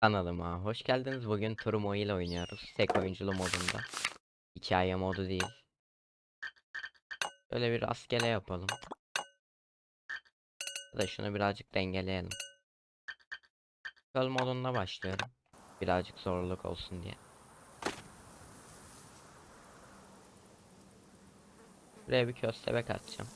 Kanalıma hoş geldiniz. Bugün Turmo ile oynuyoruz. Tek oyunculu modunda. Hikaye modu değil. Böyle bir rastgele yapalım. Ya da şunu birazcık dengeleyelim. Göl modunda başlıyorum. Birazcık zorluk olsun diye. Buraya bir köstebek atacağım.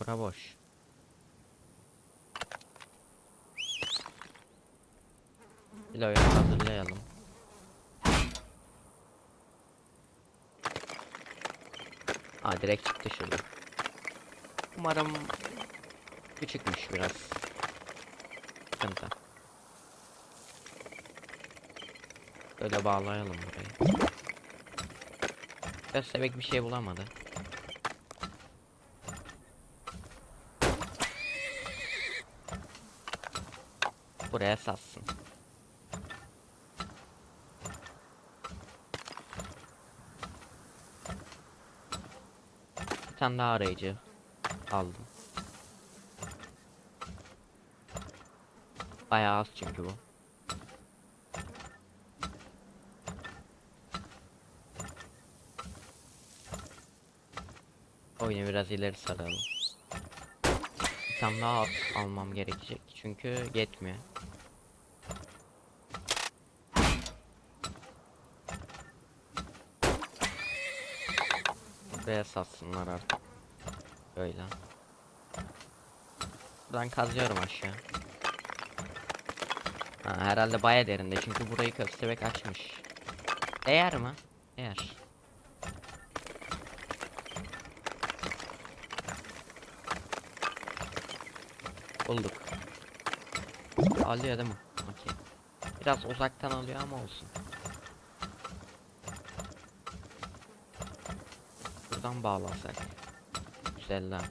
Bura boş. Kiloyu hazırlayalım. Ha direkt çıktı şurada. Umarım küçükmüş biraz. Sıkıntı. Böyle bağlayalım burayı. Köstebek bir şey bulamadı. Buraya satsın. Bir tane daha arayıcı aldım. Bayağı az çünkü bu. Oyunu biraz ileri saralım. Bir tane daha almam gerekecek çünkü yetmiyor. Buraya satsınlar artık. Böyle. Buradan kazıyorum aşağı. Ha, herhalde baya derinde çünkü burayı köstebek açmış. Değer mi? Değer. Bulduk. Alıyor değil mi? Okey. Biraz uzaktan alıyor ama olsun. Buradan bağlasak. Güzel lan.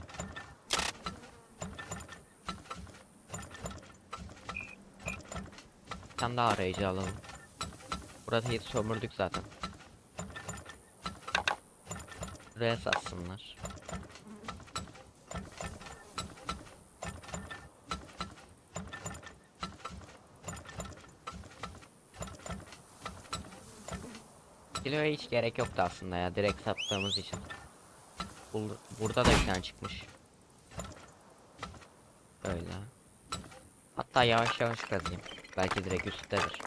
Bir tane daha arayıcı alalım. Burayı sömürdük zaten. Buraya satsınlar. Kiloya hiç gerek yoktu aslında ya direkt sattığımız için. Bul- Burada da bir tane çıkmış. Böyle. Hatta yavaş yavaş kazayım. Belki direkt üsttedir.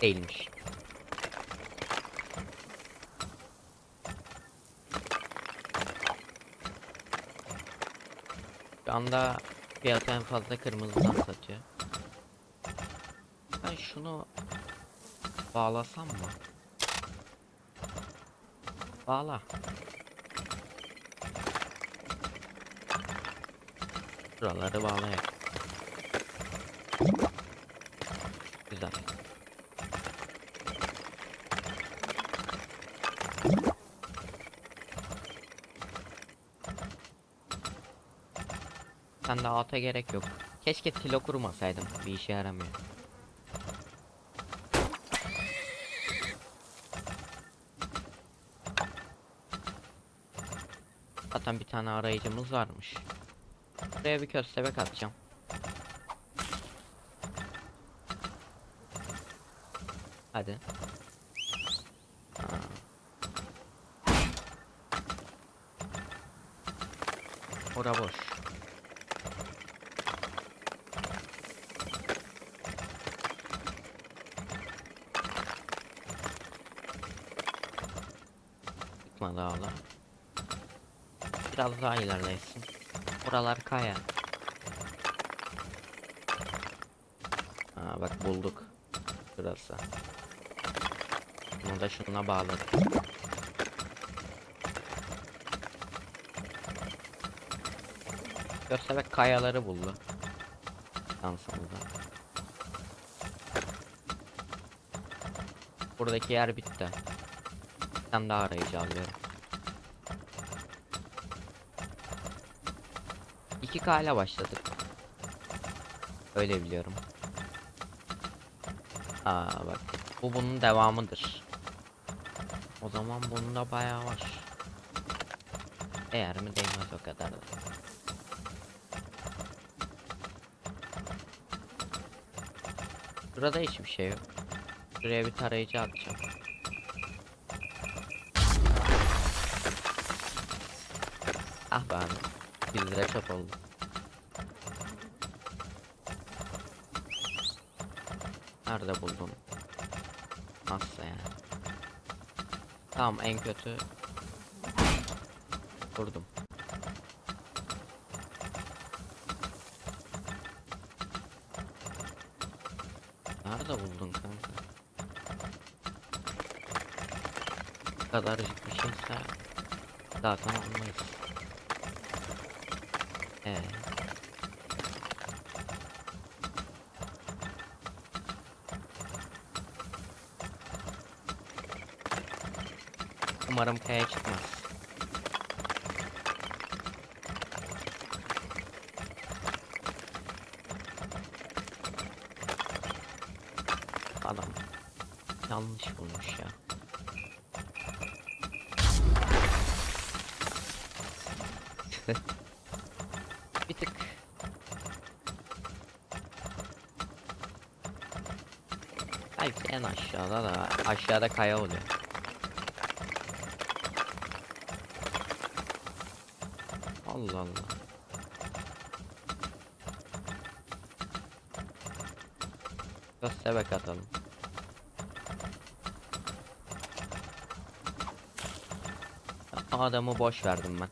Değilmiş. Şu anda fiyatı en fazla kırmızıdan satıyor. Ben şunu bağlasam mı? Bağla. Şuraları bağlayalım. Güzel. Sen de ata gerek yok. Keşke tilo kurmasaydım. Bir işe yaramıyor. Zaten bir tane arayıcımız varmış. Buraya bir köstebek atacağım. Hadi. Ha. Ora boş. Çıkmadı hala. Biraz daha ilerlesin. Buralar kaya. Ha bak bulduk. Burası. Bunu da şuna bağladık. Göstermek kayaları buldu. Şansımıza. Buradaki yer bitti. Tane daha arayıcı alıyorum. 2K ile başladık. Öyle biliyorum. Aa bak. Bu bunun devamıdır. O zaman bunda bayağı var. Değer mi değmez o kadar da. Burada hiçbir şey yok. Şuraya bir tarayıcı atacağım. Ah be abi. 100 lira çöp oldu. Nerede buldun? Nasıl yani? Tamam en kötü Vurdum. Nerede buldun kanka? Bu kadarcık bir şeyse zaten almayız. Ee. Umarım kaya çıkmaz. Adam yanlış bulmuş ya. bir tık. Belki en aşağıda da aşağıda kaya oluyor. Allah Allah. Köstebek atalım. Ya, Adamı boş verdim ben.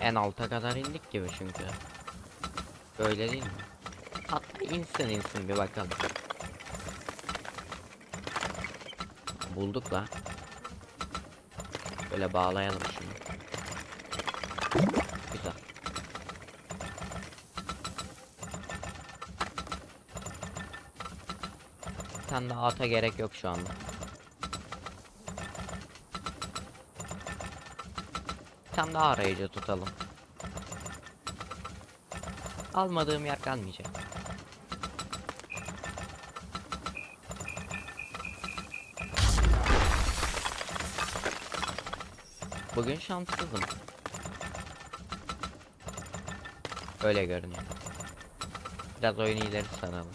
En alta kadar indik gibi çünkü. Böyle değil mi? İnsin insin bir bakalım. Bulduk la. Böyle bağlayalım şunu. Güzel. Bir tane ata gerek yok şu anda. Bir tane daha arayıcı tutalım. Almadığım yer kalmayacak. Bugün şanssızım. Öyle görünüyor. Biraz oyunu ileri saralım.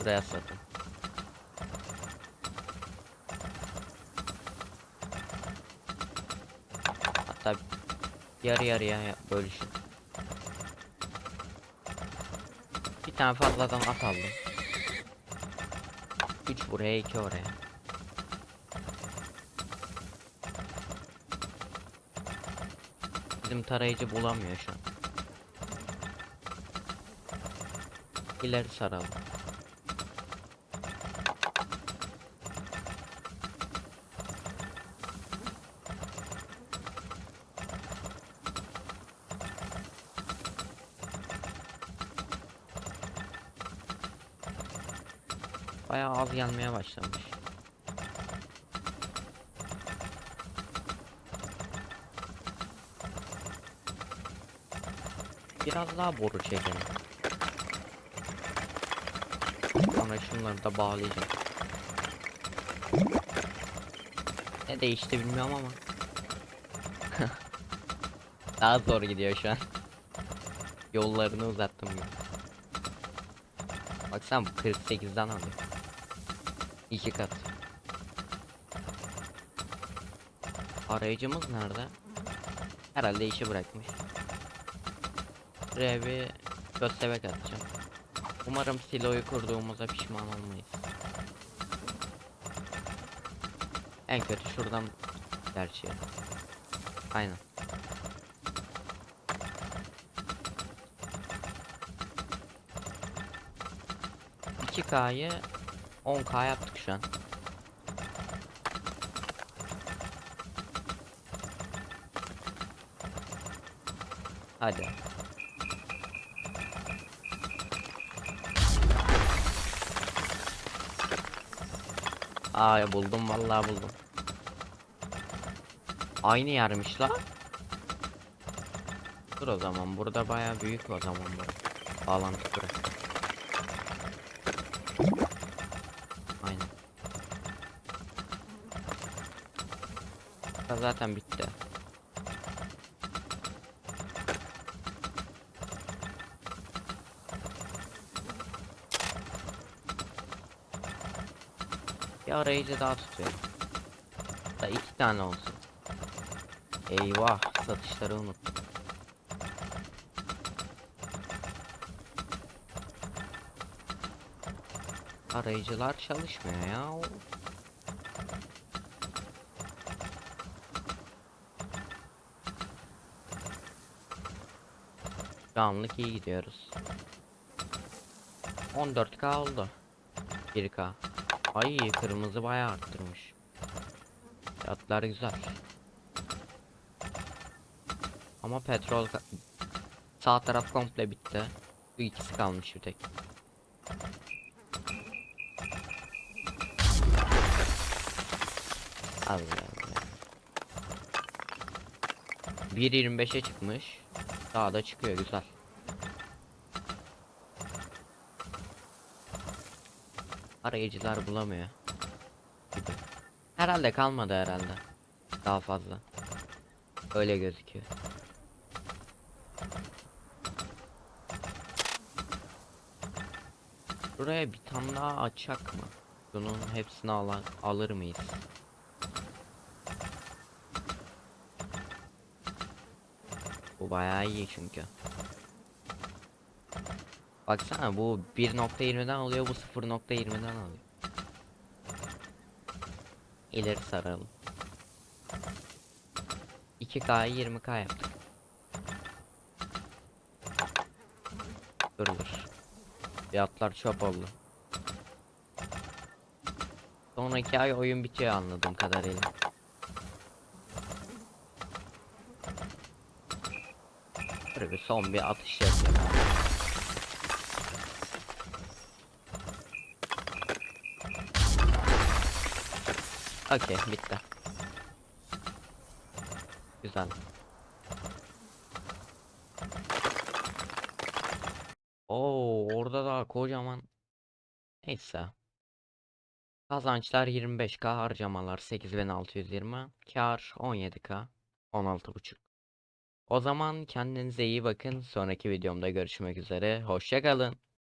Buraya satın. Hatta yarı yarıya ya- bölüşün. Bir tane fazladan at aldım. 3 buraya 2 oraya. Bizim tarayıcı bulamıyor şu an. İleri saralım. Bayağı az gelmeye başlamış. Biraz daha boru çekelim. Sonra şunları da bağlayacağım. Ne değişti bilmiyorum ama. daha zor gidiyor şu an. Yollarını uzattım gibi. Baksana bu 48'den alıyor. İki kat. Arayıcımız nerede? Herhalde işi bırakmış. Buraya bir köstebek atacağım. Umarım siloyu kurduğumuza pişman olmayız. En kötü şuradan gerçi. Aynen. İki K'yı 10K yaptık şu an. Hadi. Aa buldum vallahi buldum. Aynı yermiş la. Dur o zaman burada baya büyük o zaman bu. Bağlantı burası. Aynen. Zaten bitti. Arayıcı daha tutuyorum. Da iki tane olsun. Eyvah satışları unuttum. Arayıcılar çalışmıyor ya. Şu anlık iyi gidiyoruz. 14k oldu. 1k. Ay kırmızı bayağı arttırmış. Fiyatlar güzel. Ama petrol sağ taraf komple bitti. Bu ikisi kalmış bir tek. Allah Allah. 1.25'e çıkmış. Daha da çıkıyor güzel. Arayıcılar bulamıyor. Herhalde kalmadı herhalde. Daha fazla. Öyle gözüküyor. Buraya bir tane daha açak mı? Bunun hepsini ala- alır mıyız? Bu bayağı iyi çünkü. Baksana bu 1.20'den alıyor bu 0.20'den alıyor. İleri saralım. 2K'yı 20K yaptık. Dur dur. Fiyatlar çöp oldu. Sonraki ay oyun bitiyor anladığım kadarıyla. Dur bir son bir atış yapayım. Okey bitti. Güzel. Oo orada da kocaman. Neyse. Kazançlar 25k harcamalar 8620 kar 17k 16.5 O zaman kendinize iyi bakın sonraki videomda görüşmek üzere hoşça kalın